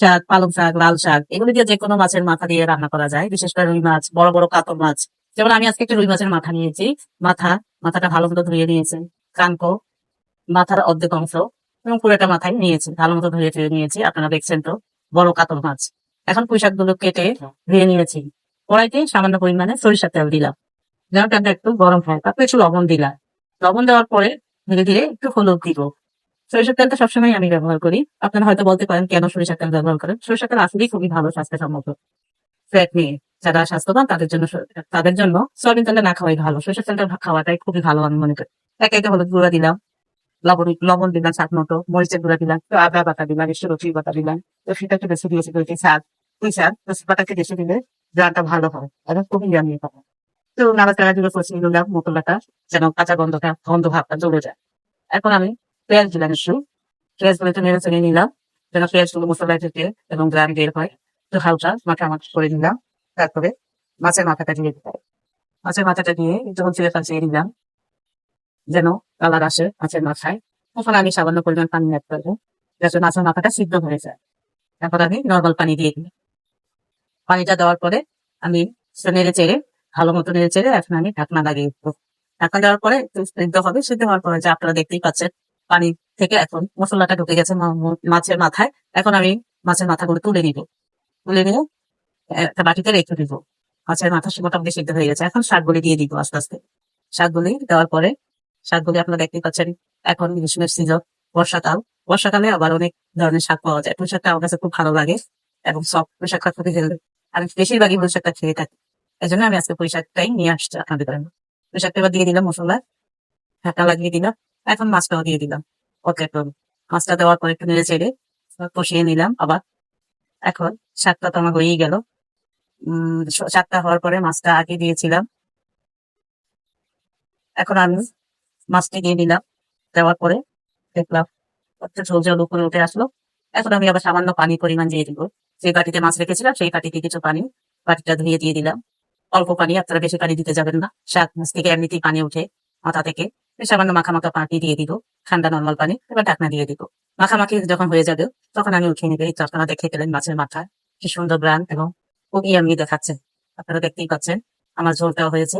শাক, পালং শাক, লাল শাক, এগুলো দিয়ে যে কোনো মাছের মাথা দিয়ে রান্না করা যায়, বিশেষ করে রুই মাছ, বড় বড় কাতল মাছ। যেমন আমি আজকে একটা রুই মাছের মাথা নিয়েছি, মাথা, মাথাটা ভালো মতো ধুয়ে নিয়েছি, কানকো, মাথার অর্ধেক অংশ, এবং পুরোটা মাথায় নিয়েছি, ভালো মতো ধুয়ে ধুয়ে নিয়েছি, আপনারা দেখছেন তো, বড় কাতল মাছ। এখন পুঁই শাকগুলো কেটে ধুয়ে নিয়েছি। কড়াইতে সামান্য পরিমাণে সরিষার তেল দিলাম। যেমন একটু গরম হয় তারপর একটু লবণ দিলাম। লবণ দেওয়ার পরে ধীরে ধীরে একটু হলুদ দিব। সরিষার তেলটা সবসময় আমি ব্যবহার করি। আপনারা হয়তো বলতে পারেন, কেন সরিষার তেল ব্যবহার করেন? সরিষার তেল আসলেই খুবই ভালো, স্বাস্থ্যসম্মত। ফ্যাট নিয়ে যারা স্বাস্থ্যবান, তাদের জন্য তাদের জন্য সয়াবিন তেলটা না খাওয়াই ভালো। সরিষার তেলটা খাওয়াটাই খুবই ভালো, আমি মনে করি। একে একে হলুদ গুঁড়া দিলাম, লবণ লবণ দিলাম স্বাদ মতো, মরিচের গুঁড়া দিলাম, একটু আদা বাটা দিলাম, একটু রসুন বাটা দিলাম। তো সেটা একটু বেশি দিয়েছি করেছি শাক ওই শাক রসুন বাটাকে বেশি দিলে জানটা ভালো হয়, এবং খুবই জানি পাবো তো নাড়াচাড়া দিলে কষিয়ে দিলাম যেন কাঁচা গন্ধটা, গন্ধ ভাবটা চলে যায়। এখন আমি পেঁয়াজ দিলাম একটু। পেঁয়াজগুলো একটু নেড়ে চেড়ে নিলাম। যেন পেঁয়াজগুলো মশলায় থেকে এবং গ্রাম বের হয়। তো হালকা মাখা মাখা করে দিলাম তারপরে মাছের মাথাটা দিয়ে দিলাম। মাছের মাথাটা দিয়ে যখন ছেড়ে ফাঁচিয়ে দিলাম যেন কালার আসে মাছের মাথায়। তখন আমি সামান্য পরিমাণ পানি অ্যাড করব, যাতে মাছের মাথাটা সিদ্ধ হয়ে যায়। তারপর আমি নর্মাল পানি দিয়ে দিই পানিটা দেওয়ার পরে আমি নেড়ে চেড়ে, ভালো মতো নেড়ে চেড়ে এখন আমি ঢাকনা লাগিয়ে দেবো। ঢাকনা দেওয়ার পরে একটু সিদ্ধ হবে। সিদ্ধ হওয়ার পরে যে আপনারা দেখতেই পাচ্ছেন পানি থেকে এখন মশলাটা ঢুকে গেছে মাছের মাথায়। এখন আমি মাছের মাথাগুলো তুলে নিব। তুলে নিয়ে একটা বাটিতে রেখে দিব। মাছের মাথা মোটামুটি সিদ্ধ হয়ে গেছে। এখন শাকগুলি দিয়ে দিব আস্তে আস্তে। শাকগুলি দেওয়ার পরে শাকগুলি আপনারা দেখতেই পাচ্ছেন, এখন গ্রীষ্মের সিজন, বর্ষাকাল। বর্ষাকালে আবার অনেক ধরনের শাক পাওয়া যায়। পুঁই শাকটা আমার কাছে খুব ভালো লাগে এবং সব পুঁই শাকটা খুবই হেলদি আমি বেশিরভাগই পুঁই শাকটা খেয়ে থাকি। এই জন্য আমি আজকে পুঁই শাকটাই নিয়ে আসছি আপনাদের জন্য। পুঁই শাকটা এবার দিয়ে দিলাম মশলা। ঢাকা লাগিয়ে দিলাম। এখন মাছটাও দিয়ে দিলাম। ওকে, তো মাছটা দেওয়ার পরে একটু নেড়ে চেড়ে কষিয়ে নিলাম আবার। এখন শাকটা তো আমার হয়েই গেল। শাকটা হওয়ার পরে মাছটা আগে দিয়েছিলাম। এখন আমি মাছটি দিয়ে নিলাম দেওয়ার পরে দেখলাম একটু ঝোল ঝোল উপরে উঠে আসলো। এখন আমি আবার সামান্য পানি পরিমাণ দিয়ে দিব। যে বাটিতে মাছ রেখেছিলাম সেই বাটিতে কিছু পানি, বাটিটা ধুয়ে দিয়ে দিলাম। অল্প পানি, আপনারা বেশি পানি দিতে যাবেন না। শাক মাছ থেকে এমনিতেই পানি উঠে মাথা থেকে। সামান্য মাখা মাখা পানি দিয়ে দিব ঠান্ডা নর্মাল পানি, এবার ঢাকনা দিয়ে দিব মাখামাখি যখন হয়ে যাবে, তখন আমি উঠিয়ে নেবে। এই তো দেখে গেলেন মাছের মাথা, কি সুন্দর ব্রান এবং খুবই আমি দেখাচ্ছেন আপনারা দেখতেই পাচ্ছেন, আমার ঝোলটাও হয়েছে।